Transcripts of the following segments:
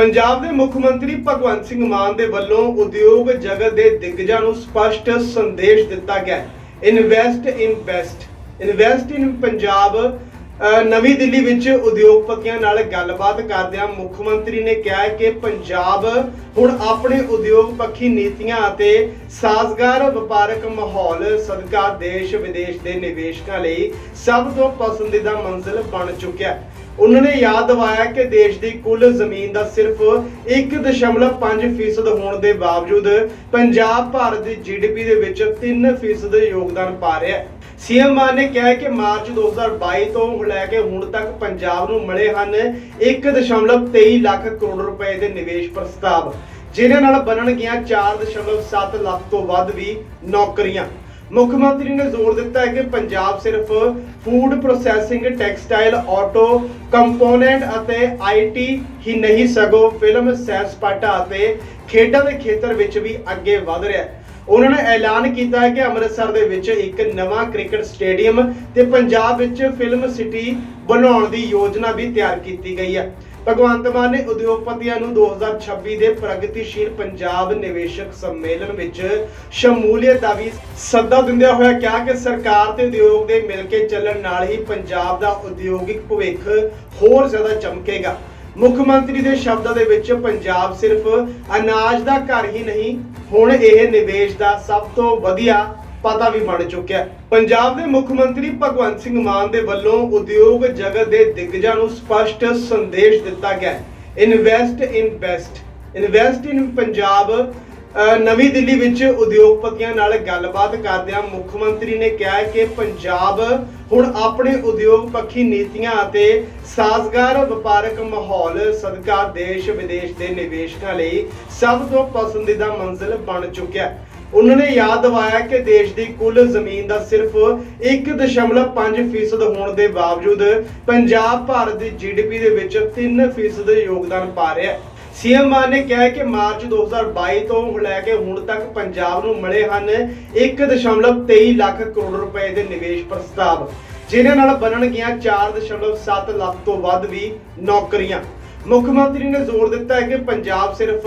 ਪੰਜਾਬ ਦੇ ਮੁੱਖ ਮੰਤਰੀ ਭਗਵੰਤ ਸਿੰਘ ਮਾਨ ਦੇ ਵੱਲੋਂ ਉਦਯੋਗ ਜਗਤ ਦੇ ਦਿੱਗਜਾਂ ਨੂੰ ਸਪਸ਼ਟ ਸੰਦੇਸ਼ ਦਿੱਤਾ ਗਿਆ invest in best invest in Punjab ਨਵੀਂ ਦਿੱਲੀ ਵਿੱਚ ਉਦਯੋਗਪਤੀਆਂ ਨਾਲ ਗੱਲਬਾਤ ਕਰਦਿਆਂ ਮੁੱਖ ਮੰਤਰੀ ਨੇ ਕਿਹਾ ਕਿ ਪੰਜਾਬ ਹੁਣ ਆਪਣੇ ਉਦਯੋਗ ਪੱਖੀ ਨੀਤੀਆਂ ਅਤੇ ਸਾਜ਼ਗਾਰ ਵਪਾਰਕ ਮਾਹੌਲ ਸਦਕਾ ਦੇਸ਼ ਵਿਦੇਸ਼ ਦੇ ਨਿਵੇਸ਼ਕਾਂ ਲਈ ਸਭ ਤੋਂ ਪਸੰਦੀਦਾ ਮੰਜ਼ਿਲ ਬਣ ਚੁੱਕਿਆ ਹੈ। ਉਹਨਾਂ ਨੇ ਯਾਦ ਦਿਵਾਇਆ ਕਿ ਦੇਸ਼ ਦੀ ਕੁੱਲ ਜ਼ਮੀਨ ਦਾ ਸਿਰਫ 1.5% ਹੋਣ ਦੇ ਬਾਵਜੂਦ ਪੰਜਾਬ ਭਾਰਤ ਦੀ ਜੀਡੀਪੀ ਦੇ ਵਿੱਚ 3% ਯੋਗਦਾਨ ਪਾ ਰਿਹਾ ਹੈ। ਸੀਐਮ ਮਾਨ ਨੇ ਕਿਹਾ ਕਿ ਮਾਰਚ 2022 ਤੋਂ ਲੈ ਕੇ ਹੁਣ ਤੱਕ ਪੰਜਾਬ ਨੂੰ ਮਿਲੇ ਹਨ 1.23 ਲੱਖ ਕਰੋੜ ਰੁਪਏ ਦੇ ਨਿਵੇਸ਼ ਪ੍ਰਸਤਾਵ ਜਿਨ੍ਹਾਂ ਨਾਲ ਬਣਨਗੀਆਂ 4.7 ਲੱਖ ਤੋਂ ਵੱਧ ਵੀ ਨੌਕਰੀਆਂ। ਮੁੱਖ ਮੰਤਰੀ ਨੇ ਜ਼ੋਰ ਦਿੱਤਾ ਹੈ ਕਿ ਪੰਜਾਬ ਸਿਰਫ food processing textile auto component ਅਤੇ ਆਈਟੀ ਹੀ ਨਹੀਂ, ਸਗੋਂ ਫਿਲਮ ਸੈਰ ਸਪਾਟਾ ਅਤੇ ਖੇਡਾਂ ਦੇ ਖੇਤਰ ਵਿੱਚ ਵੀ ਅੱਗੇ ਵਧ ਰਿਹਾ ਹੈ। ਉਹਨਾਂ ਨੇ ਐਲਾਨ ਕੀਤਾ ਹੈ ਕਿ ਅੰਮ੍ਰਿਤਸਰ ਦੇ ਵਿੱਚ ਇੱਕ ਨਵਾਂ ਕ੍ਰਿਕਟ ਸਟੇਡੀਅਮ ਤੇ ਪੰਜਾਬ ਵਿੱਚ ਫਿਲਮ ਸਿਟੀ ਬਣਾਉਣ ਦੀ ਯੋਜਨਾ ਵੀ ਤਿਆਰ ਕੀਤੀ ਗਈ ਹੈ। ਭਗਵੰਤ ਮਾਨ ਨੇ ਉਦਯੋਗਪਤੀਆਂ ਨੂੰ 2026 ਦੇ ਪ੍ਰਗਤੀਸ਼ੀਲ ਪੰਜਾਬ ਨਿਵੇਸ਼ਕ ਸੰਮੇਲਨ ਵਿੱਚ ਸ਼ਮੂਲੀਅਤ ਦਾ ਵੀ ਸੱਦਾ ਦਿੰਦਿਆਂ ਹੋਇਆ ਕਿਹਾ ਕਿ ਸਰਕਾਰ ਤੇ ਉਦਯੋਗ ਦੇ ਮਿਲ ਕੇ ਚੱਲਣ ਨਾਲ ਹੀ ਪੰਜਾਬ ਦਾ ਉਦਯੋਗਿਕ ਭਵਿੱਖ ਹੋਰ ਜ਼ਿਆਦਾ ਚਮਕੇਗਾ। ਮੁੱਖ ਮੰਤਰੀ ਦੇ ਸ਼ਬਦਾਂ ਦੇ ਵਿੱਚ ਪੰਜਾਬ ਸਿਰਫ ਅਨਾਜ ਦਾ ਘਰ ਹੀ ਨਹੀਂ, ਹੁਣ ਇਹ ਨਿਵੇਸ਼ ਦਾ ਸਭ ਤੋਂ ਵਧੀਆ ਪਤਾ ਵੀ ਬਣ ਚੁੱਕਿਆ ਪੰਜਾਬ ਦੇ ਮੁੱਖ ਮੰਤਰੀ ਭਗਵੰਤ ਸਿੰਘ ਮਾਨ ਦੇ ਵੱਲੋਂ ਉਦਯੋਗ ਜਗਤ ਦੇ ਦਿੱਗਜਾਂ ਨੂੰ ਸਪਸ਼ਟ ਸੰਦੇਸ਼ ਦਿੱਤਾ ਗਿਆ invest in best invest in Punjab ਨਵੀਂ ਦਿੱਲੀ ਵਿੱਚ ਉਦਯੋਗਪਤੀਆਂ ਨਾਲ ਗੱਲਬਾਤ ਕਰਦਿਆਂ ਮੁੱਖ ਮੰਤਰੀ ਨੇ ਕਿਹਾ ਕਿ ਪੰਜਾਬ ਹੁਣ ਆਪਣੇ ਉਦਯੋਗ ਪੱਖੀ ਨੀਤੀਆਂ ਅਤੇ ਸਾਜ਼ਗਾਰ ਵਪਾਰਕ ਮਾਹੌਲ ਸਦਕਾ ਦੇਸ਼ ਵਿਦੇਸ਼ ਦੇ ਨਿਵੇਸ਼ਕਾਂ ਲਈ ਸਭ ਤੋਂ ਪਸੰਦੀਦਾ ਮੰਜ਼ਿਲ ਬਣ ਚੁੱਕਿਆ ਹੈ। ਉਹਨਾਂ ਨੇ ਯਾਦ ਦਿਵਾਇਆ ਕਿ ਦੇਸ਼ ਦੀ ਕੁੱਲ ਜ਼ਮੀਨ ਦਾ ਸਿਰਫ 1.5% ਹੋਣ ਦੇ ਬਾਵਜੂਦ ਪੰਜਾਬ ਭਾਰਤ ਦੀ ਜੀਡੀਪੀ ਦੇ ਵਿੱਚ 3% ਯੋਗਦਾਨ ਪਾ ਰਿਹਾ ਹੈ। ਸੀਐਮ ਮਾਨ ਨੇ ਕਿਹਾ ਕਿ ਮਾਰਚ 2022 ਤੋਂ ਲੈ ਕੇ ਹੁਣ ਤੱਕ ਪੰਜਾਬ ਨੂੰ ਮਿਲੇ ਹਨ 1.23 ਲੱਖ ਕਰੋੜ ਰੁਪਏ ਦੇ ਨਿਵੇਸ਼ ਪ੍ਰਸਤਾਵ, ਜਿਨ੍ਹਾਂ ਨਾਲ ਬਣਨਗੀਆਂ 4.7 ਲੱਖ ਤੋਂ ਵੱਧ ਵੀ ਨੌਕਰੀਆਂ। ਮੁੱਖ ਮੰਤਰੀ ਨੇ ਜ਼ੋਰ ਦਿੱਤਾ ਹੈ ਕਿ ਪੰਜਾਬ ਸਿਰਫ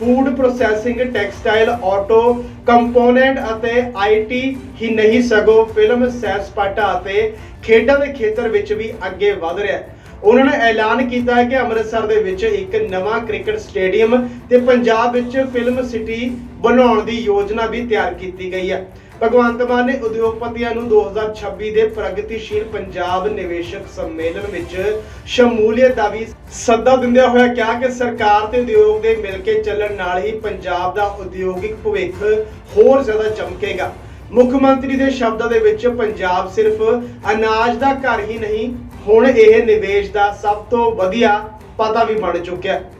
food processing textile auto component ਅਤੇ ਆਈਟੀ ਹੀ ਨਹੀਂ, ਸਗੋਂ ਫਿਲਮ ਸੈਰ ਸਪਾਟਾ ਅਤੇ ਖੇਡਾਂ ਦੇ ਖੇਤਰ ਵਿੱਚ ਵੀ ਅੱਗੇ ਵਧ ਰਿਹਾ ਹੈ। ਉਹਨਾਂ ਨੇ ਐਲਾਨ ਕੀਤਾ ਹੈ ਕਿ ਅੰਮ੍ਰਿਤਸਰ ਦੇ ਵਿੱਚ ਇੱਕ ਨਵਾਂ ਕ੍ਰਿਕਟ ਸਟੇਡੀਅਮ ਤੇ ਪੰਜਾਬ ਵਿੱਚ ਫਿਲਮ ਸਿਟੀ ਬਣਾਉਣ ਦੀ ਯੋਜਨਾ ਵੀ ਤਿਆਰ ਕੀਤੀ ਗਈ ਹੈ। ਭਗਵੰਤ ਮਾਨ ਨੇ ਉਦਯੋਗਪਤੀਆਂ ਨੂੰ 2026 ਦੇ ਪ੍ਰਗਤੀਸ਼ੀਲ ਪੰਜਾਬ ਨਿਵੇਸ਼ਕ ਸੰਮੇਲਨ ਵਿੱਚ ਸ਼ਮੂਲੀਅਤ ਦਾ ਵੀ ਸੱਦਾ ਦਿੰਦਿਆਂ ਹੋਇਆ ਕਿਹਾ ਕਿ ਸਰਕਾਰ ਤੇ ਉਦਯੋਗ ਦੇ ਮਿਲ ਕੇ ਚੱਲਣ ਨਾਲ ਹੀ ਪੰਜਾਬ ਦਾ ਉਦਯੋਗਿਕ ਭਵਿੱਖ ਹੋਰ ਜ਼ਿਆਦਾ ਚਮਕੇਗਾ। ਮੁੱਖ ਮੰਤਰੀ ਦੇ ਸ਼ਬਦਾਂ ਦੇ ਵਿੱਚ ਪੰਜਾਬ ਸਿਰਫ ਅਨਾਜ ਦਾ ਘਰ ਹੀ ਨਹੀਂ, ਹੁਣ ਇਹ ਨਿਵੇਸ਼ ਦਾ ਸਭ ਤੋਂ ਵਧੀਆ ਪਤਾ ਵੀ ਬਣ ਚੁੱਕਿਆ